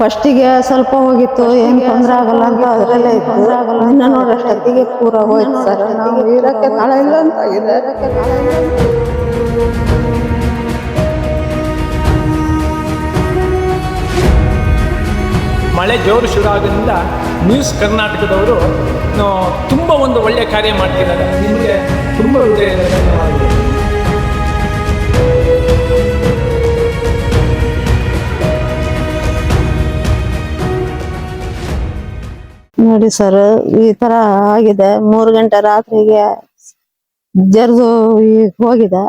ಫಸ್ಟಿಗೆ ಸ್ವಲ್ಪ ಹೋಗಿತ್ತು ಏನ್ ತೊಂದ್ರೆ ಆಗಲ್ಲ ಅಂತ ಅದರಲ್ಲೇ ಇತ್ತು. ಇನ್ನ ಅಷ್ಟೊತ್ತಿಗೆ ಪೂರ ಹೋಯ್ತು ಸರ್. ನಾವು ಇರಕ್ಕೆ ತಾಳ ಇಲ್ಲ ಅಂತ ಆಗಿದೆ. ಮಳೆ ಜೋರು ಶುರು ಆಗೋದ್ರಿಂದ ನ್ಯೂಸ್ ಕರ್ನಾಟಕದವರು ತುಂಬ ಒಂದು ಒಳ್ಳೆಯ ಕಾರ್ಯ ಮಾಡ್ತಿದ್ದಾರೆ. ನಿಮಗೆ ತುಂಬ ಹೃದಯದ ನೋಡಿ ಸರ್ ಈ ತರ ಆಗಿದೆ. ಮೂರು ಗಂಟೆ ರಾತ್ರಿಗೆ ಜರ್ದು ಹೋಗಿದೆ.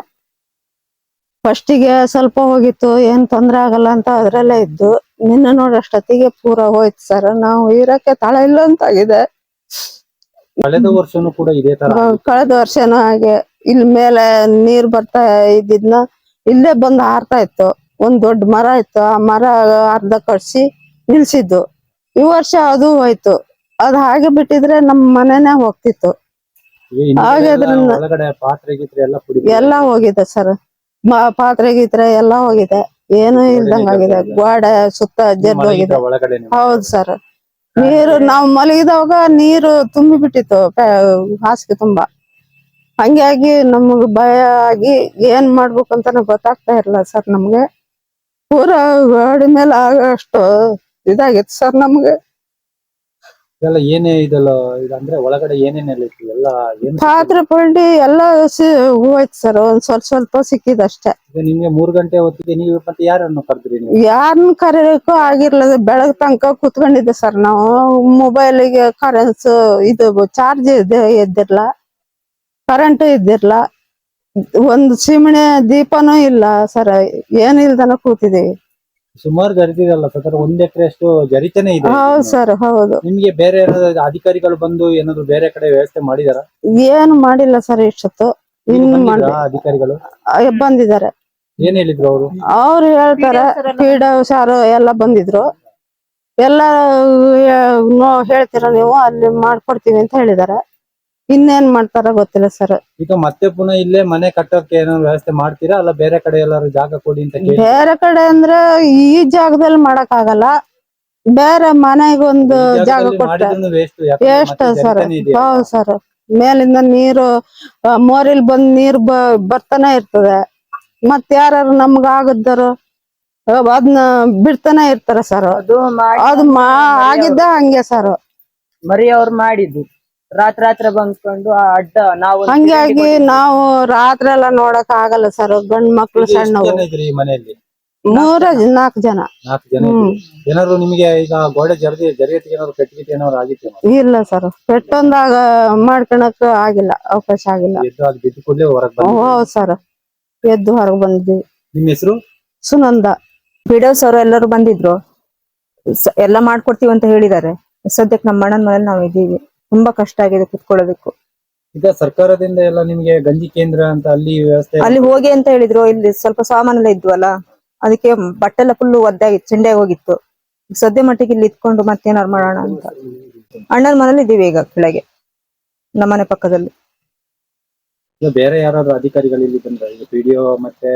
ಫಸ್ಟಿಗೆ ಸ್ವಲ್ಪ ಹೋಗಿತ್ತು ಏನ್ ತೊಂದ್ರೆ ಆಗಲ್ಲ ಅಂತ ಅದ್ರಲ್ಲೇ ಇದ್ದು. ನಿನ್ನೆ ನೋಡಷ್ಟೊತ್ತಿಗೆ ಪೂರ ಹೋಯ್ತು ಸರ್ ನಾವು ಇರಕ್ಕೆ ತಳ ಇಲ್ಲ ಅಂತ ಆಗಿದೆ ಕಳೆದ ವರ್ಷನೂ ಕೂಡ ಇದೇ ತರ ಕಳೆದ ವರ್ಷನೂ ಹಾಗೆ. ಇಲ್ಲಿ ಮೇಲೆ ನೀರ್ ಬರ್ತಾ ಇದ್ದಿದ್ನ ಇಲ್ಲೇ ಬಂದು ಹಾರ್ತಾ ಇತ್ತು. ಒಂದ್ ದೊಡ್ಡ ಮರ ಇತ್ತು. ಆ ಮರ ಅರ್ಧ ಕಡ್ಸಿ ನಿಲ್ಸಿದ್ದು. ಈ ವರ್ಷ ಅದು ಹೋಯ್ತು. ಅದ್ ಹಾಗೆ ಬಿಟ್ಟಿದ್ರೆ ನಮ್ ಮನೆನೇ ಹೋಗ್ತಿತ್ತು. ಈಗ ಹಿಂದ್ಗಡೆ ಹಾಗೆ ಎಲ್ಲ ಹೋಗಿದೆ ಸರ್. ಪಾತ್ರೆ ಗೀತ್ರೆ ಎಲ್ಲ ಹೋಗಿದೆ. ಏನು ಇಲ್ದಂಗ್ ಆಗಿದೆ. ಗೋಡೆ ಸುತ್ತ ಜಡ್ ಹೋಗಿದೆ. ಹೌದು ಸರ್. ನೀರು ನಾವು ಮಲಗಿದವಾಗ ನೀರು ತುಂಬಿ ಬಿಟ್ಟಿತ್ತು ಹಾಸಿಗೆ ತುಂಬಾ. ಹಂಗಾಗಿ ನಮಗ್ ಭಯ ಆಗಿ ಏನ್ ಮಾಡ್ಬೇಕಂತಾನೆ ಗೊತ್ತಾಗ್ತಾ ಇರಲ್ಲ ಸರ್ ನಮ್ಗೆ. ಪೂರಾ ಗಾಡಿ ಮೇಲೆ ಆಗಷ್ಟು ಇದಾಗಿತ್ತು ಸರ್ ನಮ್ಗೆ. ಇದೆಲ್ಲ ಏನೇ ಇದೆಲ್ಲ ಇದಂದ್ರೆ ಒಳಗಡೆ ಏನೇನೆಲ್ಲ ಇತ್ತು ಎಲ್ಲ ಏನು ಪಾತ್ರೆ ಪಲ್ಡಿ ಎಲ್ಲ ಹೋಯ್ತು ಸರ್ ಒಂದ್ ಸ್ವಲ್ಪ ಸ್ವಲ್ಪ ಸಿಕ್ಕಿದಷ್ಟೇ ನಿಮ್ಗೆ ಮೂರ್ ಗಂಟೆ ಹೊತ್ತಿಗೆ ನೀವು ಮತ್ತೆ ಯಾರನ್ನು ಕರೆದ್ರಿ ನೀವು? ಯಾರನ್ನ ಕರೆಯಕ್ಕೂ ಆಗಿರ್ಲದ ಬೆಳಗ್ ತನಕ ಕುತ್ಕೊಂಡಿದ್ದೆ ಸರ್ ನಾವು ಮೊಬೈಲಿಗೆ ಕರೆನ್ಸ್ ಇದು ಚಾರ್ಜ್ ಇದೆ ಇದ್ದಿರ್ಲ ಕರೆಂಟ್ ಇದ್ದಿರ್ಲ. ಒಂದು ಸಿಮಣೆ ದೀಪನೂ ಇಲ್ಲ ಸರ್ ಏನಿಲ್ದನ ಕೂತಿದೀವಿ. ಸುಮಾರು ಜರಿದಿರಲ್ಲ ಸರ್? ಒಂದ್ ಎಕರೆ ಅಷ್ಟು ಜರಿತಾನೆ ಇದೆ. ಹೌದು ಸರ್ ಹೌದು. ನಿಮ್ಗೆ ಬೇರೆ ಏನಾದ್ರು ಅಧಿಕಾರಿಗಳು ಬಂದು ಏನಾದ್ರು ಬೇರೆ ಕಡೆ ವ್ಯವಸ್ಥೆ ಮಾಡಿದಾರ? ಏನು ಮಾಡಿಲ್ಲ ಸರ್ ಇಷ್ಟೊತ್ತು. ಇನ್ನು ಮಾಡಿ ಅಧಿಕಾರಿಗಳು? ಬಂದಿದ್ದಾರೆ. ಏನ್ ಹೇಳಿದ್ರು ಅವರು? ಅವ್ರು ಹೇಳ್ತಾರೆ ಸಾರು ಎಲ್ಲ ಬಂದಿದ್ರು. ಎಲ್ಲ ಹೇಳ್ತೀರ ನೀವು? ಅಲ್ಲಿ ಮಾಡ್ಕೊಡ್ತೀವಿ ಅಂತ ಹೇಳಿದಾರೆ ಇನ್ನೇನ್ ಮಾಡ್ತಾರ ಗೊತ್ತಿಲ್ಲ ಸರ್. ಈಗ ಮತ್ತೆ ಪುನಃ ಇಲ್ಲೇ ಮನೆ ಕಟ್ಟೋಕೆ ಏನಾದ್ರು ವ್ಯವಸ್ಥೆ ಮಾಡ್ತೀರಾ? ಅಲ್ಲ ಬೇರೆ ಕಡೆ ಎಲ್ಲಾರು ಜಾಗ ಕೊಡಿ ಅಂತ ಕೇಳಿ. ಬೇರೆ ಕಡೆ ಅಂದ್ರೆ ಈ ಜಾಗದಲ್ಲಿ ಮಾಡಕ್ ಆಗಲ್ಲ. ಬೇರೆ ಮನೆಗೊಂದು ಜಾಗ ಕೊಟ್ಟ. ವೇಸ್ಟ್ ಎಷ್ಟು ಸರ್. ಹೌದು ಸರ್. ಮೇಲಿಂದ ನೀರು ಆ, ಮೋರಿಲ್ ಬಂದ್ ನೀರ್ ಬ- ಬರ್ತಾನೆ ಇರ್ತದೆ. ಮತ್ ಯಾರು ನಮ್ಗ ಆಗದ್ದಾರು ಅದನ್ನ ಬಿಡ್ತಾನೆ ಇರ್ತಾರ ಸರ್. ಅದು ಅದು ಮಾ ಆಗಿದ್ದ ಹಂಗೆ ಸರ್. ಮರಿ ಅವ್ರು ಮಾಡಿದ್ದು. ರಾತ್ರಿ ರಾತ್ರಿ ಬಂದ್ಕೊಂಡು ಆ ಅಡ್ಡ ನಾವು ಹಂಗಾಗಿ ನಾವು ರಾತ್ರಿ ಎಲ್ಲ ನೋಡಕ್ ಆಗಲ್ಲ ಸರ್ ಗಂಡ್ ಮಕ್ಳು ಸಣ್ಣ ಇದ್ರಿ ಈ ಮನೆಯಲ್ಲಿ? ಮೂರ ನಾಲ್ಕು ಜನ. ನಾಲ್ಕು ಜನ ಇದ್ರಿ. ಏನಾದ್ರು ನಿಮಗೆ ಈಗ ಗೋಡೆ ಜರ್ದಿ ಏನಾದ್ರು ಕಟ್ಟಿಗೆ ಏನಾದ್ರು ಆಗಿತ್ತು ಇಲ್ಲ ಸರ್ ಪೆಟ್ಟೊಂದಾಗ ಮಾಡ್ಕೊಳಕ್ ಆಗಿಲ್ಲ ಅವಕಾಶ ಆಗಿಲ್ಲ. ಎದ್ದು ಅದು ಬಿದ್ದು ಕೂಡಲೇ ಹೊರಗೆ ಹೌದು ಸರ್ ಎದ್ದು ಹೊರಗೆ ಬಂದಿದ್ವಿ ನಿಮ್ಮ ಹೆಸರು? ಸುನಂದ. ಬಿಡೋಸ್ ಅವರು ಎಲ್ಲರೂ ಬಂದಿದ್ರು. ಸ- ಎಲ್ಲ ಮಾಡ್ಕೊಡ್ತೀವಿ ಅಂತ ಹೇಳಿದ್ದಾರೆ. ಸದ್ಯಕ್ಕೆ ನಮ್ಮ ಅಣ್ಣನ ಮನೇಲಿ ನಾವು ಇದ್ದೀವಿ. ತುಂಬಾ ಕಷ್ಟ ಆಗಿದೆ ಕುತ್ಕೊಳ್ಳೋದಕ್ಕೂ. ಈಗ ಸರ್ಕಾರದಿಂದ ಎಲ್ಲ ನಿಮ್ಗೆ ಗಂಜಿ ಕೇಂದ್ರ ಅಂತ ಅಲ್ಲಿ ವ್ಯವಸ್ಥೆ ಅಲ್ಲಿ ಹೋಗಿ ಅಂತ ಹೇಳಿದ್ರು ಇಲ್ಲಿ ಸ್ವಲ್ಪ ಸಾಮಾನೆಲ್ಲ ಇದ್ವಲ್ಲ ಅದಕ್ಕೆ ಬಟ್ಟೆಲ್ಲ ಫುಲ್ ಒದ್ದಾಗಿತ್ತು ಚೆಂಡೆ ಹೋಗಿತ್ತು. ಸದ್ಯ ಮಟ್ಟಿಗೆ ಇಲ್ಲಿ ಇತ್ಕೊಂಡು ಮತ್ತೇನಾರು ಮಾಡೋಣ ಅಂತ. ಅಣ್ಣನ ಮನೇಲಿ ಇದೀವಿ ಈಗ ಕೆಳಗೆ ನಮ್ಮನೆ ಪಕ್ಕದಲ್ಲಿ. ಈಗ ಬೇರೆ ಯಾರಾದ್ರೂ ಅಧಿಕಾರಿಗಳು ಇಲ್ಲಿ ಬಂದ್ರೆ? ಈಗ ಪಿಡಿಒ ಮತ್ತೆ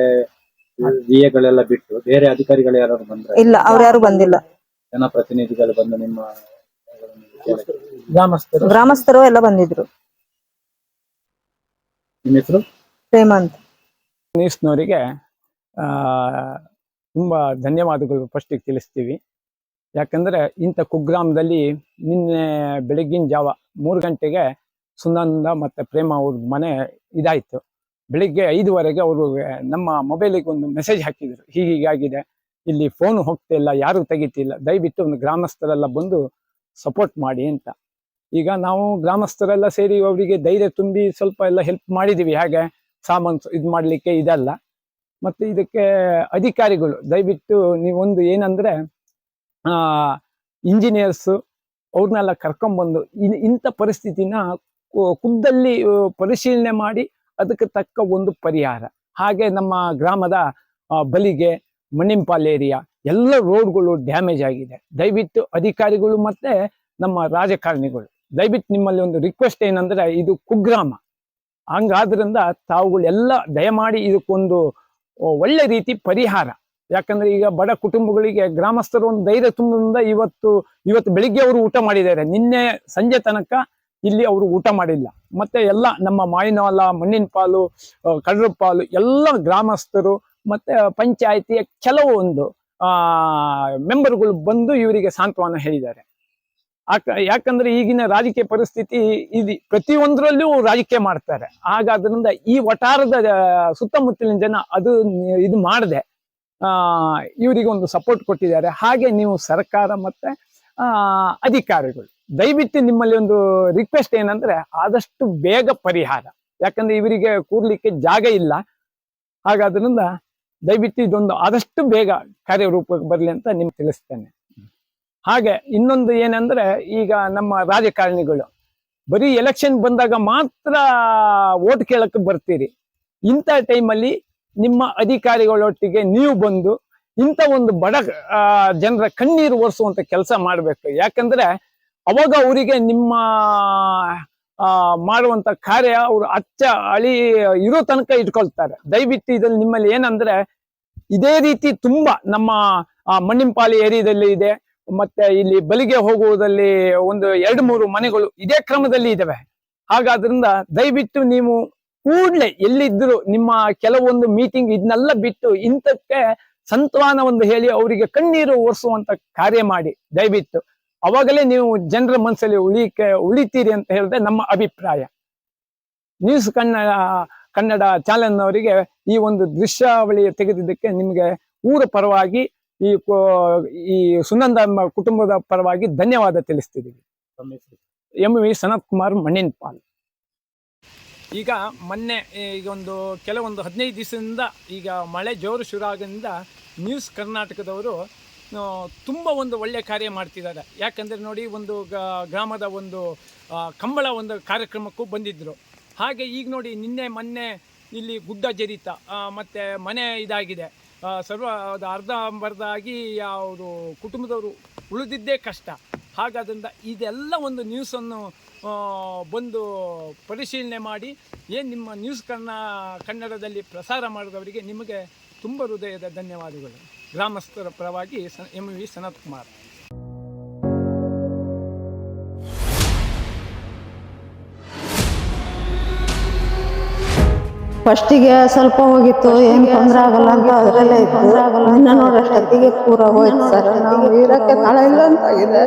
ಬಿಟ್ಟು ಬೇರೆ ಅಧಿಕಾರಿಗಳು ಯಾರಾದ್ರು ಬಂದ್ರ? ಇಲ್ಲ ಅವ್ರು ಯಾರು ಬಂದಿಲ್ಲ. ಜನಪ್ರತಿನಿಧಿಗಳು ಬಂದು ನಿಮ್ಮ. ಗ್ರಾಮಸ್ಥರು. ಗ್ರಾಮಸ್ಥರು ಎಲ್ಲ ಬಂದಿದ್ರು. ನಿಮ್ಮ ಹೆಸರು? ನ್ಯೂಸ್ನವರಿಗೆ ತುಂಬ ಧನ್ಯವಾದಗಳು ಫಸ್ಟಿಗೆ ತಿಳಿಸ್ತೀವಿ. ಯಾಕಂದ್ರೆ ಇಂಥ ಕುಗ್ರಾಮದಲ್ಲಿ ನಿನ್ನೆ ಬೆಳಗ್ಗಿನ ಜಾವ ಮೂರು ಗಂಟೆಗೆ ಸುನಂದ ಮತ್ತು ಪ್ರೇಮ ಅವ್ರ ಮನೆ ಇದಾಯಿತು. ಬೆಳಿಗ್ಗೆ ಐದುವರೆಗೆ ಅವರು ನಮ್ಮ ಮೊಬೈಲಿಗೆ ಒಂದು ಮೆಸೇಜ್ ಹಾಕಿದರು. ಹೀಗೀಗಾಗಿದೆ ಇಲ್ಲಿ ಫೋನ್ ಹೋಗ್ತಿಲ್ಲ ಯಾರು ತೆಗಿತಿಲ್ಲ. ದಯವಿಟ್ಟು ಒಂದು ಗ್ರಾಮಸ್ಥರೆಲ್ಲ ಬಂದು ಸಪೋರ್ಟ್ ಮಾಡಿ ಅಂತ. ಈಗ ನಾವು ಗ್ರಾಮಸ್ಥರೆಲ್ಲ ಸೇರಿ ಅವರಿಗೆ ಧೈರ್ಯ ತುಂಬಿ ಸ್ವಲ್ಪ ಎಲ್ಲ ಹೆಲ್ಪ್ ಮಾಡಿದ್ದೀವಿ ಹಾಗೆ ಸಾಮಾನು ಇದು ಮಾಡಲಿಕ್ಕೆ ಇದಲ್ಲ. ಮತ್ತು ಇದಕ್ಕೆ ಅಧಿಕಾರಿಗಳು, ದಯವಿಟ್ಟು ನೀವೊಂದು ಏನಂದರೆ ಇಂಜಿನಿಯರ್ಸು ಅವ್ರನ್ನೆಲ್ಲ ಕರ್ಕೊಂಬಂದು ಇನ್, ಇಂಥ ಪರಿಸ್ಥಿತಿನ ಖುದ್ದಲ್ಲಿ ಪರಿಶೀಲನೆ ಮಾಡಿ ಅದಕ್ಕೆ ತಕ್ಕ ಒಂದು ಪರಿಹಾರ. ಹಾಗೆ ನಮ್ಮ ಗ್ರಾಮದ ಬಲಿಗೆ ಮಣಿಂಪಾಲ್ ಏರಿಯಾ ಎಲ್ಲ ರೋಡ್ಗಳು ಡ್ಯಾಮೇಜ್ ಆಗಿದೆ. ದಯವಿಟ್ಟು ಅಧಿಕಾರಿಗಳು ಮತ್ತೆ ನಮ್ಮ ರಾಜಕಾರಣಿಗಳು, ದಯವಿಟ್ಟು ನಿಮ್ಮಲ್ಲಿ ಒಂದು ರಿಕ್ವೆಸ್ಟ್ ಏನಂದ್ರೆ ಇದು ಕುಗ್ರಾಮ. ಹಂಗಾದ್ರಿಂದ ತಾವುಗಳೆಲ್ಲ ದಯಮಾಡಿ ಇದಕ್ಕೊಂದು ಒಳ್ಳೆ ರೀತಿ ಪರಿಹಾರ. ಯಾಕಂದ್ರೆ ಈಗ ಬಡ ಕುಟುಂಬಗಳಿಗೆ ಗ್ರಾಮಸ್ಥರು ಒಂದು ಧೈರ್ಯ ತುಂಬದಿಂದ ಇವತ್ತು ಇವತ್ತು ಬೆಳಿಗ್ಗೆ ಅವರು ಊಟ ಮಾಡಿದ್ದಾರೆ. ನಿನ್ನೆ ಸಂಜೆ ತನಕ ಇಲ್ಲಿ ಅವರು ಊಟ ಮಾಡಿಲ್ಲ. ಮತ್ತೆ ಎಲ್ಲ ನಮ್ಮ ಮಾವಿನ ಮಣ್ಣಿನ ಪಾಲು ಕಡ್ರ ಪಾಲು ಎಲ್ಲ ಗ್ರಾಮಸ್ಥರು ಮತ್ತೆ ಪಂಚಾಯಿತಿಯ ಕೆಲವೊಂದು ಮೆಂಬರ್ಗಳು ಬಂದು ಇವರಿಗೆ ಸಾಂತ್ವನ ಹೇಳಿದ್ದಾರೆ. ಯಾಕಂದ್ರೆ ಈಗಿನ ರಾಜಕೀಯ ಪರಿಸ್ಥಿತಿ ಇದು ಪ್ರತಿಯೊಂದರಲ್ಲೂ ರಾಜಕೀಯ ಮಾಡ್ತಾರೆ. ಹಾಗಾದ್ರಿಂದ ಈ ವಟಾರದ ಸುತ್ತಮುತ್ತಲಿನ ಜನ ಅದು ಇದು ಮಾಡದೆ. ಆ, ಇವರಿಗೆ ಒಂದು ಸಪೋರ್ಟ್ ಕೊಟ್ಟಿದ್ದಾರೆ. ಹಾಗೆ ನೀವು ಸರ್ಕಾರ ಮತ್ತೆ, ಆ, ಅಧಿಕಾರಿಗಳು. ದಯವಿಟ್ಟು ನಿಮ್ಮಲ್ಲಿ ಒಂದು ರಿಕ್ವೆಸ್ಟ್ ಏನಂದ್ರೆ ಆದಷ್ಟು ಬೇಗ ಪರಿಹಾರ. ಯಾಕಂದ್ರೆ ಇವರಿಗೆ ಕೂರ್ಲಿಕ್ಕೆ ಜಾಗ ಇಲ್ಲ. ಹಾಗಾದ್ರಿಂದ ದಯವಿಟ್ಟು ಇದೊಂದು ಆದಷ್ಟು ಬೇಗ ಕಾರ್ಯರೂಪಕ್ಕೆ ಬರಲಿ ಅಂತ ನಿಮ್ಗೆ ತಿಳಿಸ್ತೇನೆ. ಹಾಗೆ ಇನ್ನೊಂದು ಏನಂದ್ರೆ ಈಗ ನಮ್ಮ ರಾಜಕಾರಣಿಗಳು, ಬರೀ ಎಲೆಕ್ಷನ್ ಬಂದಾಗ ಮಾತ್ರ ಓಟ್ ಕೇಳಕ್ಕೆ ಬರ್ತೀರಿ. ಇಂಥ ಟೈಮಲ್ಲಿ ನಿಮ್ಮ ಅಧಿಕಾರಿಗಳೊಟ್ಟಿಗೆ ನೀವು ಬಂದು ಇಂಥ ಒಂದು ಬಡ ಜನರ ಕಣ್ಣೀರು ಒರೆಸುವಂತ ಕೆಲಸ ಮಾಡಬೇಕು. ಯಾಕಂದ್ರೆ ಅವಾಗ ಅವರಿಗೆ ನಿಮ್ಮ ಆ, ಮಾಡುವಂತ ಕಾರ್ಯ ಅವರು ಅಚ್ಚ ಅಳಿ ಇರೋ ತನಕ ಇಟ್ಕೊಳ್ತಾರೆ. ದಯವಿಟ್ಟು ಇದ್ರಲ್ಲಿ ನಿಮ್ಮಲ್ಲಿ ಏನಂದ್ರೆ ಇದೇ ರೀತಿ ತುಂಬಾ ನಮ್ಮ ಆ, ಮಣ್ಣಿನಪಾಲಿ ಏರಿಯಾದಲ್ಲಿ ಇದೆ. ಮತ್ತೆ ಇಲ್ಲಿ ಬಲಿಗೆ ಹೋಗುವುದಲ್ಲಿ ಒಂದು ಎರಡು ಮೂರು ಮನೆಗಳು ಇದೇ ಕ್ರಮದಲ್ಲಿ ಇದಾವೆ. ಹಾಗಾದ್ರಿಂದ ದಯವಿಟ್ಟು ನೀವು ಕೂಡ್ಲೆ ಎಲ್ಲಿದ್ರು ನಿಮ್ಮ ಕೆಲವೊಂದು ಮೀಟಿಂಗ್ ಇದನ್ನೆಲ್ಲ ಬಿಟ್ಟು ಇಂಥಕ್ಕೆ ಒಂದು ಹೇಳಿ ಅವರಿಗೆ ಕಣ್ಣೀರು ಒರೆಸುವಂತ ಕಾರ್ಯ ಮಾಡಿ. ದಯವಿಟ್ಟು. ಅವಾಗಲೇ ನೀವು ಜನರ ಮನಸ್ಸಲ್ಲಿ ಉಳಿಕೆ, ಉಳಿತೀರಿ ಅಂತ ಹೇಳಿದ್ರೆ ನಮ್ಮ ಅಭಿಪ್ರಾಯ. ನ್ಯೂಸ್ ಕನ್ನಡ ಕನ್ನಡ ಚಾನೆಲ್ ಅವರಿಗೆ ಈ ಒಂದು ದೃಶ್ಯಾವಳಿ ತೆಗೆದಿದ್ದಕ್ಕೆ ನಿಮಗೆ ಊರ ಪರವಾಗಿ ಈ ಈ ಸುನಂದ ಕುಟುಂಬದ ಪರವಾಗಿ ಧನ್ಯವಾದ ತಿಳಿಸ್ತಿದ್ದೀವಿ ಎಂ ವಿ ಸನತ್ ಕುಮಾರ್ ಮಣ್ಣಿನ ಪಾಲ್ ಈಗ ಮೊನ್ನೆ ಈಗ ಒಂದು ಕೆಲವೊಂದು ಹದಿನೈದು ದಿವಸದಿಂದ ಈಗ ಮಳೆ ಜೋರು ಶುರು ಆಗಿಂದ ನ್ಯೂಸ್ ಕರ್ನಾಟಕದವರು ತುಂಬ ಒಂದು ಒಳ್ಳೆಯ ಕಾರ್ಯ ಮಾಡ್ತಿದ್ದಾರೆ. ಯಾಕಂದರೆ ನೋಡಿ, ಒಂದು ಗ್ರಾಮದ ಒಂದು ಕಂಬಳ ಒಂದು ಕಾರ್ಯಕ್ರಮಕ್ಕೂ ಬಂದಿದ್ದರು ಹಾಗೆ ಈಗ ನೋಡಿ, ನಿನ್ನೆ ಮೊನ್ನೆ ಇಲ್ಲಿ ಗುಡ್ಡ ಜರಿತ ಮತ್ತು ಮನೆ ಇದಾಗಿದೆ. ಸರ್ವ, ಅದು ಅರ್ಧಂಬರ್ಧ ಆಗಿ ಅವರು ಕುಟುಂಬದವರು ಉಳಿದಿದ್ದೇ ಕಷ್ಟ. ಹಾಗಾದ್ರಿಂದ ಇದೆಲ್ಲ ಒಂದು ನ್ಯೂಸನ್ನು ಬಂದು ಪರಿಶೀಲನೆ ಮಾಡಿ ಏನು ನಿಮ್ಮ ನ್ಯೂಸ್ ಕನ್ನ ಕನ್ನಡದಲ್ಲಿ ಪ್ರಸಾರ ಮಾಡಿದವರಿಗೆ ನಿಮಗೆ ತುಂಬ ಹೃದಯದ ಧನ್ಯವಾದಗಳು. ಗ್ರಾಮಸ್ಥರ ಪರವಾಗಿ ಸ ಎಂ ವಿ ಸನತ್ ಕುಮಾರ್ ಫಸ್ಟಿಗೆ ಸ್ವಲ್ಪ ಹೋಗಿತ್ತು ಏನು ತೊಂದರೆ ಆಗಲ್ಲ ಅಂತ ಅದರಲ್ಲೇ ಇತ್ತು. ಇನ್ನ ನೋಡಷ್ಟೊತ್ತಿಗೆ ಪೂರ ಹೋಯ್ತು ಸರ್. ನಾವು ಇರೋಕ್ಕೆ ನಾಳೆ ಇಲ್ಲ ಅಂತ ಇದೆ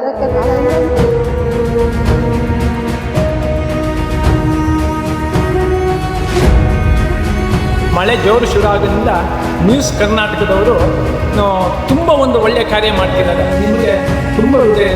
ಮಳೆ ಜೋರು ಶುರು ಆಗೋದ್ರಿಂದ ನ್ಯೂಸ್ ಕರ್ನಾಟಕದವರು ತುಂಬ ಒಂದು ಒಳ್ಳೆಯ ಕಾರ್ಯ ಮಾಡ್ತಿದ್ದಾರೆ. ನಿಮಗೆ ತುಂಬ ಒಳ್ಳೆಯ